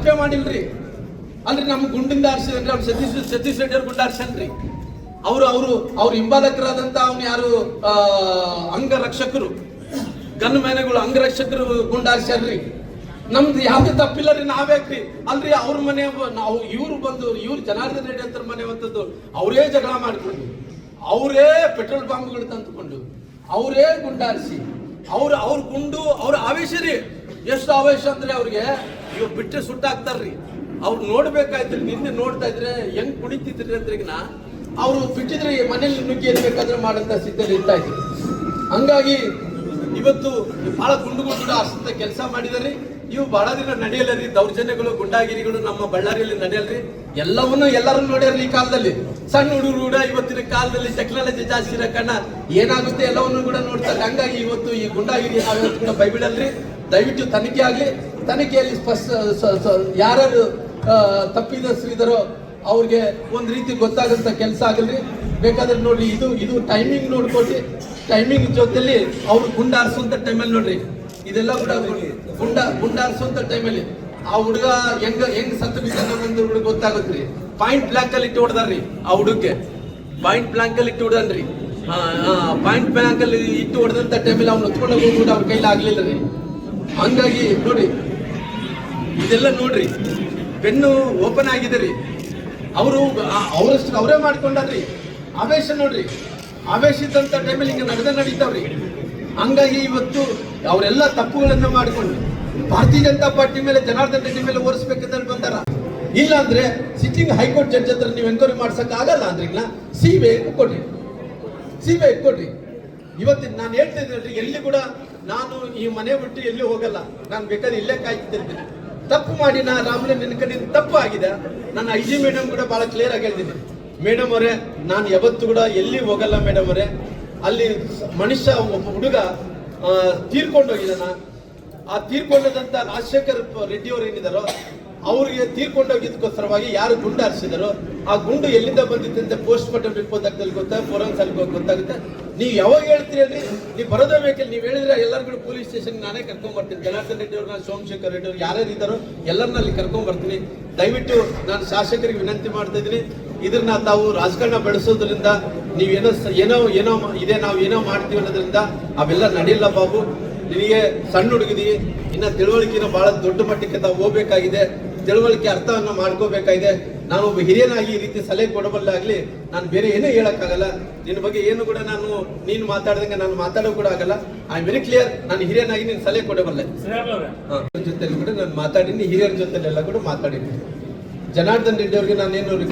ತಪ್ಪೇ ಮಾಡಿಲ್ರಿ. ಅಂದ್ರೆ ನಮ್ಮ ಗುಂಡಿಂದ ಆರಿಸಿದ್ರೆ ಅವ್ರು ಸತೀಶ್ ಸತೀಶ್ ರೆಡ್ಡಿ ಅವ್ರ ಗುಂಡ ಆರಿಸನ್ರಿ ಅವರು ಅವರು, ಅವ್ರ ಹಿಂಬಾಲಕರಾದಂತ ಅವ್ನು ಯಾರು ಅಂಗರಕ್ಷಕರು. ಗನ್ ಮೇನೆಗಳು ಅಂಗರಕ್ಷಕರು ಗುಂಡ ಹಾರಿಸ್ಯಾರ್ರಿ ನಮ್ದು ಯಾವ್ದು ತಪ್ಪಿಲ್ಲ ರೀ ನಾವ್ಯಾಕ್ರಿ ಅಲ್ರಿ ಅವ್ರ ಮನೆ ನಾವು ಇವ್ರು ಬಂದು, ಇವ್ರು ಜನಾರ್ದನ್ ರೆಡ್ಡಿ ಅಂತ ಮನೆ ಬಂದದ್ದು ಅವರೇ ಜಗಳ ಮಾಡ್ಕೊಂಡು, ಅವರೇ ಪೆಟ್ರೋಲ್ ಬಾಂಬ್ಗಳು ತಂದುಕೊಂಡು, ಅವರೇ ಗುಂಡಾರಿಸಿ ಅವ್ರ ಅವ್ರ ಗುಂಡು, ಅವ್ರ ಆವೇಶ ರೀ. ಎಷ್ಟು ಆವೇಶ ಅಂದ್ರೆ ಅವ್ರಿಗೆ ಇವ್ ಬಿಟ್ಟರೆ ಸುಟ್ಟಾಕ್ತಾರ್ರಿ ಅವ್ರು ನೋಡ್ಬೇಕಾಯ್ತ್ರಿ ನಿನ್ನೆ ನೋಡ್ತಾ ಇದ್ರೆ ಹೆಂಗ್ ಕುಣಿತಿದ್ರಿ ಅಂದ್ರೆ ಅವರು ಅವ್ರು ಬಿಟ್ಟಿದ್ರೆ ಮನೇಲಿ ನುಗ್ಗಿ ಏನ್ ಬೇಕಾದ್ರೆ ಮಾಡಂತ ಸ್ಥಿತಿಯಲ್ಲಿ ಇರ್ತಾ ಇದ್ರು. ಹಂಗಾಗಿ ಇವತ್ತು ಬಹಳ ಗುಂಡು ಗುಂಡು ಅಷ್ಟಂತ ಕೆಲಸ ಮಾಡಿದಾರೆ. ಇವು ಬಹಳ ದಿನ ನಡೆಯಲ್ಲ ದೌರ್ಜನ್ಯಗಳು, ಗುಂಡಾಗಿರಿಗಳು ನಮ್ಮ ಬಳ್ಳಾರಿಯಲ್ಲಿ ನಡೆಯಲ್ರಿ. ಎಲ್ಲವನ್ನೂ ಎಲ್ಲರೂ ನೋಡ್ಯಾರ ಈ ಕಾಲದಲ್ಲಿ. ಸಣ್ಣ ಹುಡುಗರು ಕೂಡ ಇವತ್ತಿನ ಕಾಲದಲ್ಲಿ ಟೆಕ್ನಾಲಜಿ ಜಾಸ್ತಿ ಇರೋ ಕಣ್ಣ ಏನಾಗುತ್ತೆ ಎಲ್ಲವನ್ನೂ ಕೂಡ ನೋಡ್ತಾರೆ. ಹಂಗಾಗಿ ಇವತ್ತು ಈ ಗುಂಡಾಗಿರಿ ನಾವಿವತ್ತು ಕೂಡ ಬೈಬಿಡಲ್ರಿ ದಯವಿಟ್ಟು ತನಿಖೆ ಆಗಲಿ. ತನಿಖೆಯಲ್ಲಿ ಸ್ಪಷ್ಟ ಯಾರು ತಪ್ಪಿದಸ್ರಿದಾರೋ ಅವ್ರಿಗೆ ಒಂದ್ ರೀತಿ ಗೊತ್ತಾಗಂತ ಕೆಲಸ ಆಗಲ್ರಿ. ಬೇಕಾದ್ರೆ ನೋಡ್ರಿ, ಇದು ಇದು ಟೈಮಿಂಗ್ ನೋಡ್ಕೊಳ್ಳಿ ಟೈಮಿಂಗ್ ಜೊತೆಲಿ ಅವ್ರು ಗುಂಡಾರಿಸುವಂತ ಟೈಮಲ್ಲಿ ನೋಡ್ರಿ. ಇದೆಲ್ಲ ಕೂಡ ಗುಂಡ ಗುಂಡ ಆರಿಸುವಂತ ಟೈಮಲ್ಲಿ ಆ ಹುಡುಗ ಹೆಂಗ, ಹೆಂಗ್ ಸತ್ತು ಬಿದ್ದ ಗೊತ್ತಾಗುತ್ತೆ ಹುಡುಗ ಪಾಯಿಂಟ್ ಬ್ಲಾಂಕ್ ಅಲ್ಲಿ ಇಟ್ಟು ಹೊಡೆದಾರ್ರಿ ಆ ಹುಡುಗಕ್ಕೆ. ಪಾಯಿಂಟ್ ಬ್ಲಾಂಕ್ ಅಲ್ಲಿ ಇಟ್ಟು ಹೊಡೆದನ್ರಿ. ಪಾಯಿಂಟ್ ಬ್ಲಾಂಕ್ ಅಲ್ಲಿ ಇಟ್ಟು ಹೊಡೆದಂತ ಟೈಮಲ್ಲಿ ಅವ್ನು ಹೊತ್ಕೊಂಡು ಹೋಗ್ಬಿಟ್ಟು ಅವ್ರ ಕೈಲಿ ಆಗ್ಲಿಲ್ಲ ರೀ. ಹಂಗಾಗಿ ನೋಡಿ, ಇದೆಲ್ಲ ನೋಡ್ರಿ, ಬೆನ್ನು ಓಪನ್ ಆಗಿದೆ ರೀ. ಅವರು ಅವರಷ್ಟು ಅವರೇ ಮಾಡ್ಕೊಂಡ್ರಿ ಆವೇಶ ನೋಡ್ರಿ. ಆವೇಶ ಇದ್ದಂತ ಟೈಮಲ್ಲಿ ಹಿಂಗೆ ನಡೆದ ನಡೀತಾವ್ರಿ. ಹಂಗಾಗಿ ಇವತ್ತು ಅವರೆಲ್ಲ ತಪ್ಪುಗಳನ್ನ ಮಾಡಿಕೊಂಡು ಭಾರತೀಯ ಜನತಾ ಪಾರ್ಟಿ ಮೇಲೆ, ಜನಾರ್ದನ್ ರೆಡ್ಡಿ ಮೇಲೆ ಓರಿಸ್ಬೇಕಂತ ಬಂದಾರ ಇಲ್ಲ ಅಂದ್ರೆ ಸಿಟ್ಟಿಂಗ್ ಹೈಕೋರ್ಟ್ ಜಡ್ಜ್ ಹತ್ರ ನೀವು ಎಂಕ್ವೈರಿ ಮಾಡ್ಸಕ್ ಆಗಲ್ಲ ಅಂದ್ರೆ ಇಲ್ಲ ಸಿ ಕೊಡ್ರಿ. ಸಿ ಕೊಡ್ರಿ. ಇವತ್ತಿನ ನಾನು ಹೇಳ್ತಾ ಇದ್ದೀನಿ ಎಲ್ಲಿ ಕೂಡ ನಾನು ಈ ಮನೆ ಬಿಟ್ಟು ಎಲ್ಲಿ ಹೋಗಲ್ಲ. ನಾನು ಬೇಕಾದ್ರೆ ಇಲ್ಲೇ ಕಾಯ್ತಿರ್ತೀನಿ. ತಪ್ಪು ಮಾಡಿ ನಾ ರಾಮನ ನಿನ್ನ ಕಡೆಯಿಂದ ತಪ್ಪು ಆಗಿದೆ. ನನ್ನ ಐ ಜಿ ಮೇಡಮ್ ಕೂಡ ಬಹಳ ಕ್ಲಿಯರ್ ಆಗಿ ಹೇಳ್ತೀನಿ ಮೇಡಮ್ ಅವರೇ, ನಾನು ಯಾವತ್ತು ಕೂಡ ಎಲ್ಲಿ ಹೋಗಲ್ಲ ಮೇಡಮ್ ಅವರೇ. ಅಲ್ಲಿ ಮನುಷ್ಯ ಒಬ್ಬ ಹುಡುಗ ಆ, ತೀರ್ಕೊಂಡು ಹೋಗಿದ್ದಾನ ಆ ತೀರ್ಕೊಂಡದಂತ ರಾಜಶೇಖರ್ ರೆಡ್ಡಿ ಅವರು ಏನಿದಾರೋ ಅವ್ರಿಗೆ ತೀರ್ಕೊಂಡು ಹೋಗಿದ್ದಕ್ಕೋಸ್ಕರವಾಗಿ ಯಾರು ಗುಂಡು ಹಾರಿಸಿದಾರೋ ಆ ಗುಂಡು ಎಲ್ಲಿಂದ ಬಂದಿತ್ತು ಅಂತ ಪೋಸ್ಟ್ ಮಾರ್ಟಮ್ ರಿಪೋರ್ಟ್ ಆಗ್ತದೆ ಗೊತ್ತಾ ಫೋರೆನ್ಸ್ ಅಲ್ಲಿ ಗೊತ್ತಾಗುತ್ತೆ. ನೀವು ಯಾವಾಗ ಹೇಳ್ತೀರಿ ಅಲ್ಲಿ? ನೀವು ಬರೋದೇ ಬೇಕಲ್ಲಿ. ನೀವು ಹೇಳಿದ್ರೆ ಎಲ್ಲರಿಗೂ ಪೊಲೀಸ್ ಸ್ಟೇಷನ್ ನಾನೇ ಕರ್ಕೊಂಡ್ ಬರ್ತೀನಿ. ಜನಾರ್ದನ್ ರೆಡ್ಡಿ ಅವ್ರನ್ನ ಸೋಮಶೇಖರ್ ರೆಡ್ಡಿ ಅವ್ರು ಯಾರ್ಯಾರು ಇದ್ದಾರೋ ಎಲ್ಲರನ್ನ ಅಲ್ಲಿ ಕರ್ಕೊಂಡ್ ಬರ್ತೀನಿ. ದಯವಿಟ್ಟು ನಾನು ಶಾಸಕರಿಗೆ ವಿನಂತಿ ಮಾಡ್ತಾ ಇದ್ದೀನಿ. ಇದನ್ನ ತಾವು ರಾಜಕಾರಣ ಬೆಳೆಸೋದ್ರಿಂದ ನೀವೇನೋ ಏನೋ ಏನೋ ಇದೆ ನಾವು ಏನೋ ಮಾಡ್ತೀವಿ ಅನ್ನೋದ್ರಿಂದ ಅವೆಲ್ಲ ನಡೆಯಲ್ಲ ಬಾಬು. ನಿನಗೆ ಸಣ್ಣ ಹುಡುಗಿದಿ ಇನ್ನ ತಿಳುವಳಿಕೆನ ಬಹಳ ದೊಡ್ಡ ಮಟ್ಟಕ್ಕೆ ತಾವು ಹೋಗ್ಬೇಕಾಗಿದೆ. ತಿಳುವಳಿಕೆ ಅರ್ಥವನ್ನ ಮಾಡ್ಕೋಬೇಕಾಗಿದೆ. ನಾನು ಒಬ್ಬ ಹಿರಿಯನಾಗಿ ಈ ರೀತಿ ಸಲಹೆ ಕೊಡಬಲ್ಲಾಗ್ಲಿ ನಾನು ಬೇರೆ ಏನೂ ಹೇಳಕ್ಕಾಗಲ್ಲ. ನಿನ್ನ ಬಗ್ಗೆ ಏನು ಕೂಡ ನಾನು ನೀನು ಮಾತಾಡ್ದಂಗೆ ನಾನು ಮಾತಾಡೋ ಕೂಡ ಆಗಲ್ಲ. ಐ ವೆರಿ ಕ್ಲಿಯರ್ ನಾನು ಹಿರಿಯನಾಗಿ ನೀನು ಸಲಹೆ ಕೊಡಬಲ್ಲೆ. ಜೊತೆ ಕೂಡ ನಾನು ಮಾತಾಡಿನಿ ಹಿರಿಯರ ಜೊತೆಲೆಲ್ಲ ಕೂಡ ಮಾತಾಡಿದ್ದೀನಿ ಜನಾರ್ದನ್ ರೆಡ್ಡಿ ಅವ್ರಿಗೆ ನಾನೇನು